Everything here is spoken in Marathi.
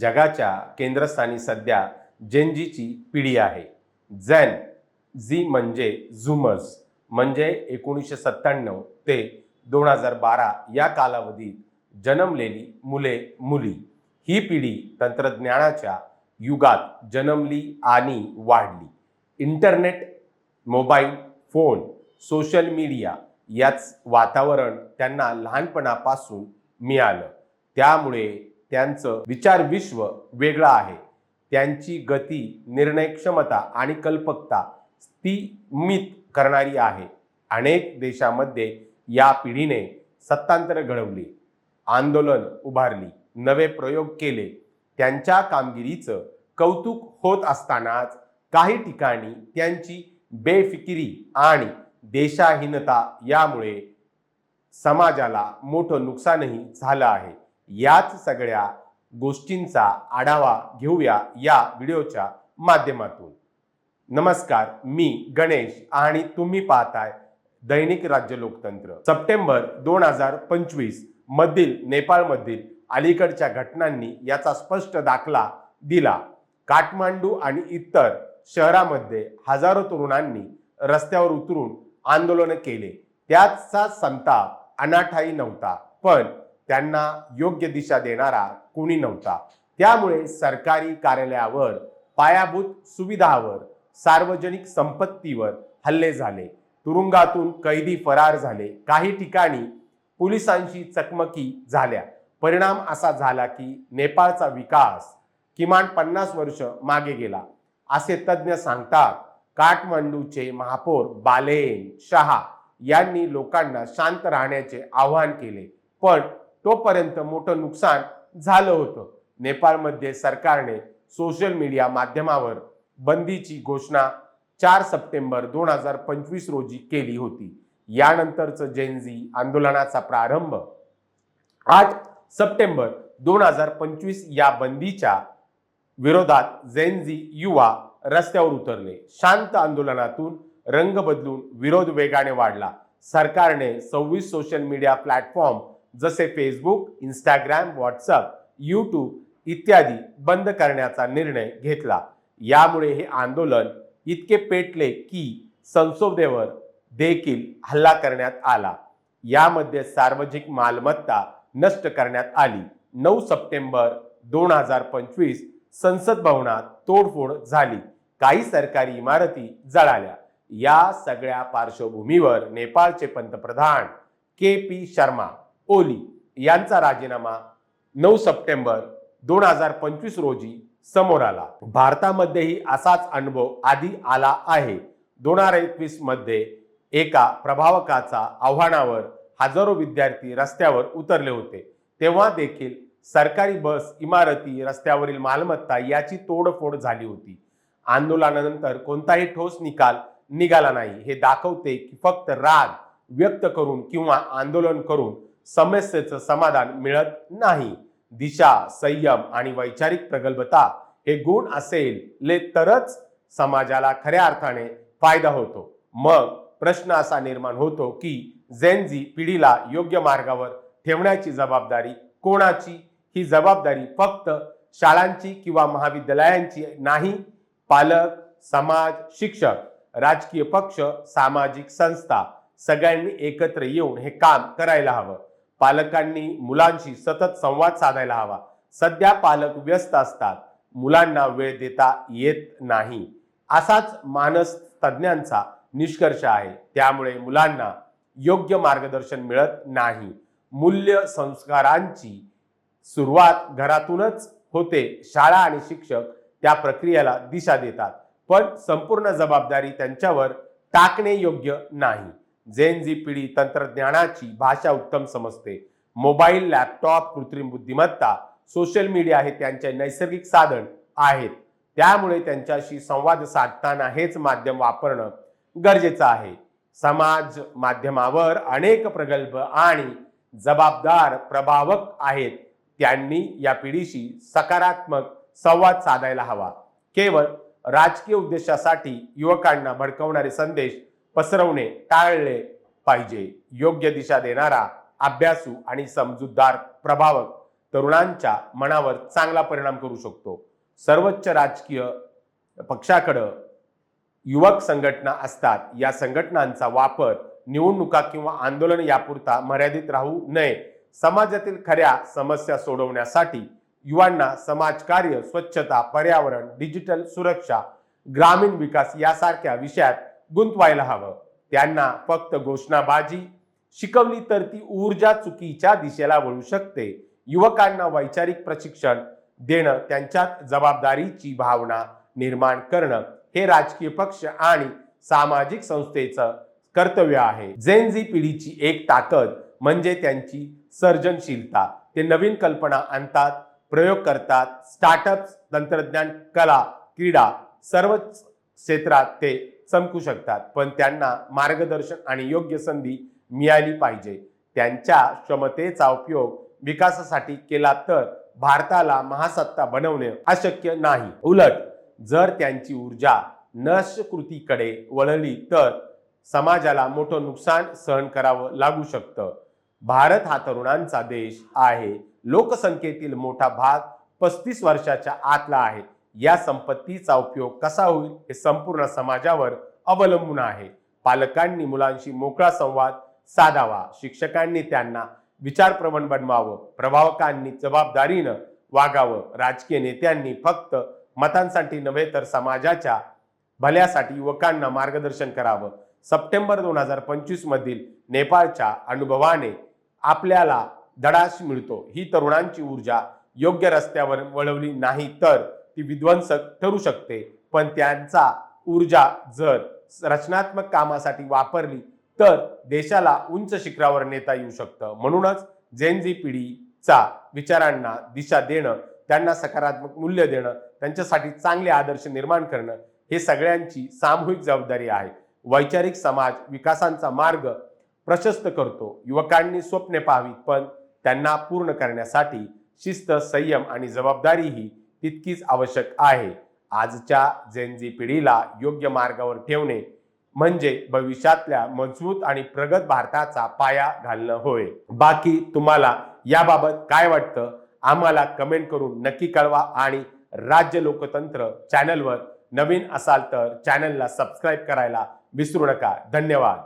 जगाच्या केंद्रस्थानी सध्या जेनजीची पिढी आहे. झॅन झी म्हणजे झुमर्स म्हणजे एकोणीसशे सत्त्याण्णव ते दोन हजार बारा या कालावधीत जन्मलेली मुले मुली. ही पिढी तंत्रज्ञानाच्या युगात जन्मली आणि वाढली. Internet mobile phone social media याच वातावरण त्यांना लहानपणापासून मिळालं. त्यामुळे त्यांचं विचार विश्व वेगळं आहे. त्यांची गती निर्णय क्षमता आणि कल्पकता स्थिमित करणारी आहे. अनेक देशामध्ये या पिढीने सत्तांतर घडवली आंदोलन उभारली नवे प्रयोग केले. त्यांच्या कामगिरीचं कौतुक होत असतानाच काही ठिकाणी त्यांची बेफिकिरी आणि देशाहीनता यामुळे समाजाला मोठं नुकसानही झालं आहे. याच सगळ्या गोष्टींचा आढावा घेऊया या व्हिडिओच्या माध्यमातून. नमस्कार मी गणेश आणि तुम्ही पाहताय दैनिक राज्य लोकतंत्र. सप्टेंबर दोन हजार पंचवीस मधील नेपाळमधील अलीकडच्या घटनांनी याचा स्पष्ट दाखला दिला. काठमांडू आणि इतर शहरामध्ये हजारो तरुणांनी रस्त्यावर उतरून आंदोलन केले. त्याचा संताप अनाठाई नव्हता पण त्यांना योग्य दिशा देणारा कोणी नव्हता. त्यामुळे सरकारी कार्यालयावर पायाभूत सुविधावर सार्वजनिक संपत्तीवर हल्ले झाले. तुरुंगातून कैदी फरार झाले. काही ठिकाणी पोलिसांशी चकमकी झाल्या. परिणाम असा झाला की नेपाळचा विकास किमान पन्नास वर्ष मागे गेला. असे तज्ज्ञ सांगतात काठमांडूचे महापौर बालेन शहा यांनी लोकांना शांत राहण्याचे आवाहन केले. पण तोपर्यंत मोठं नुकसान झालं होतं. नेपाळमध्ये सरकारने सोशल मीडिया माध्यमावर बंदीची घोषणा चार सप्टेंबर दोन हजार पंचवीस रोजी केली होती. यानंतरचं जेनझी आंदोलनाचा प्रारंभ आठ सप्टेंबर दोन हजार पंचवीस या बंदीच्या विरोधात जेनझी युवा रस्त्यावर उतरले. शांत आंदोलनातून रंग बदलून विरोध वेगाने वाढला. सरकारने सव्वीस सोशल मीडिया प्लॅटफॉर्म जसे फेसबुक इंस्टाग्राम व्हॉट्सअप यूट्यूब इत्यादी बंद करण्याचा निर्णय घेतला. यामुळे हे आंदोलन इतके पेटले की संसदेवर देखील हल्ला करण्यात आला. यामध्ये सार्वजनिक मालमत्ता नष्ट करण्यात आली. नऊ सप्टेंबर दोन हजार पंचवीस संसद भवनात तोडफोड झाली. काही सरकारी इमारती जळाल्या. या सगळ्या पार्श्वभूमीवर नेपाळचे पंतप्रधान के पी शर्मा ओली यांचा राजीनामा नऊ सप्टेंबर दोन हजार पंचवीस रोजी समोर आला. भारतामध्येही असाच अनुभव आधी आला आहे. दोन हजार एकवीसमध्ये एका प्रभावकाचा आव्हानावर हजारो विद्यार्थी रस्त्यावर उतरले होते. तेव्हा देखील सरकारी बस इमारती रस्त्यावरील मालमत्ता याची तोडफोड झाली होती. आंदोलनानंतर कोणताही ठोस निकाल निघाला नाही. हे दाखवते की फक्त राग व्यक्त करून किंवा आंदोलन करून समस्येचं समाधान मिळत नाही. दिशा संयम आणि वैचारिक प्रगल्भता हे गुण असेल ले तरच समाजाला खऱ्या अर्थाने फायदा होतो. मग प्रश्न असा निर्माण होतो की झेनझी पिढीला योग्य मार्गावर ठेवण्याची जबाबदारी कोणाची? ही जबाबदारी फक्त शाळांची किंवा महाविद्यालयांची नाही पालक समाज शिक्षक राजकीय पक्ष सामाजिक संस्था सगळ्यांनी एकत्र येऊन हे काम करायला हवं. पालकांनी मुलांशी सतत संवाद साधायला हवा. सध्या पालक व्यस्त असतात. मुलांना वेळ देता येत नाही. असाच मानस तज्ज्ञांचा निष्कर्ष आहे. त्यामुळे मुलांना योग्य मार्गदर्शन मिळत नाही. मूल्य संस्कारांची सुरुवात घरातूनच होते. शाळा आणि शिक्षक त्या प्रक्रियेला दिशा देतात. पण संपूर्ण जबाबदारी त्यांच्यावर टाकणे योग्य नाही. झेन जी पिढी तंत्रज्ञानाची भाषा उत्तम समजते. मोबाईल लॅपटॉप कृत्रिम बुद्धिमत्ता सोशल मीडिया हे त्यांचे नैसर्गिक साधन आहेत. त्यामुळे त्यांच्याशी संवाद साधताना हेच माध्यम वापरणं गरजेचं आहे. समाज माध्यमावर अनेक प्रगल्भ आणि जबाबदार प्रभावक आहेत. त्यांनी या पिढीशी सकारात्मक संवाद साधायला हवा. केवळ राजकीय उद्देशासाठी युवकांना भडकवणारे संदेश पसरवणे टाळले पाहिजे. योग्य दिशा देणारा अभ्यासू आणि समजूतदार प्रभावक तरुणांच्या मनावर चांगला परिणाम करू शकतो. सर्वोच्च राजकीय पक्षाकडं युवक संघटना असतात. या संघटनांचा वापर निवडणुका किंवा आंदोलन यापुरता मर्यादित राहू नये. समाजातील खऱ्या समस्या सोडवण्यासाठी युवांना समाजकार्य स्वच्छता पर्यावरण डिजिटल सुरक्षा ग्रामीण विकास यासारख्या विषयात गुंतवायला हवं. त्यांना फक्त घोषणाबाजी शिकवली तर ती ऊर्जा चुकीच्या दिशेला वळू शकते. युवकांना वैचारिक प्रशिक्षण देणं त्यांच्यात जबाबदारीची भावना निर्माण करणं हे राजकीय पक्ष आणि सामाजिक संस्थेचं कर्तव्य आहे. जेन झी पिढीची एक ताकद म्हणजे त्यांची सर्जनशीलता. ते नवीन कल्पना आणतात प्रयोग करतात. स्टार्टअप तंत्रज्ञान कला क्रीडा सर्वच क्षेत्रात ते चमकू शकतात. पण त्यांना मार्गदर्शन आणि योग्य संधी मिळाली पाहिजे. त्यांच्या क्षमतेचा उपयोग विकासासाठी केला तर भारताला महासत्ता बनवणे अशक्य नाही. उलट जर त्यांची ऊर्जा नशकृतीकडे वळली तर समाजाला मोठं नुकसान सहन करावं लागू शकतं. भारत हा तरुणांचा देश आहे. लोकसंख्येतील मोठा भाग पस्तीस वर्षाच्या आतला आहे. या संपत्तीचा उपयोग कसा होईल हे संपूर्ण समाजावर अवलंबून आहे. पालकांनी मुलांशी मोकळा संवाद साधावा शिक्षकांनी त्यांना विचारप्रवण बनवावं प्रभावकांनी जबाबदारीनं वागावं. राजकीय नेत्यांनी फक्त मतांसाठी नव्हे तर समाजाच्या भल्यासाठी युवकांना मार्गदर्शन करावं. सप्टेंबर दोन हजार पंचवीस मधील नेपाळच्या अनुभवाने आपल्याला धडाश मिळतो. ही तरुणांची ऊर्जा योग्य रस्त्यावर वळवली नाही तर ती विध्वंसक ठरू शकते. पण त्यांचा ऊर्जा जर रचनात्मक कामासाठी वापरली तर देशाला उंच शिखरावर नेता येऊ शकतं. म्हणूनच जेनजी पिढीचा विचारांना दिशा देणं त्यांना सकारात्मक मूल्य देणं त्यांच्यासाठी चांगले आदर्श निर्माण करणं हे सगळ्यांची सामूहिक जबाबदारी आहे. वैचारिक समाज विकासांचा मार्ग प्रशस्त करतो. युवकांनी स्वप्ने पाहावीत पण त्यांना पूर्ण करण्यासाठी शिस्त संयम आणि जबाबदारी ही तितकीच आवश्यक आहे. आजच्या जेनझी पिढीला योग्य मार्गावर ठेवणे म्हणजे भविष्यातल्या मजबूत आणि प्रगत भारताचा पाया घालणं होय. बाकी तुम्हाला याबाबत काय वाटतं? आम्हाला कमेंट करून नक्की कळवा आणि राज्य लोकतंत्र चॅनलवर नवीन असाल तर चॅनलला सबस्क्राईब करायला विसरू नका. धन्यवाद.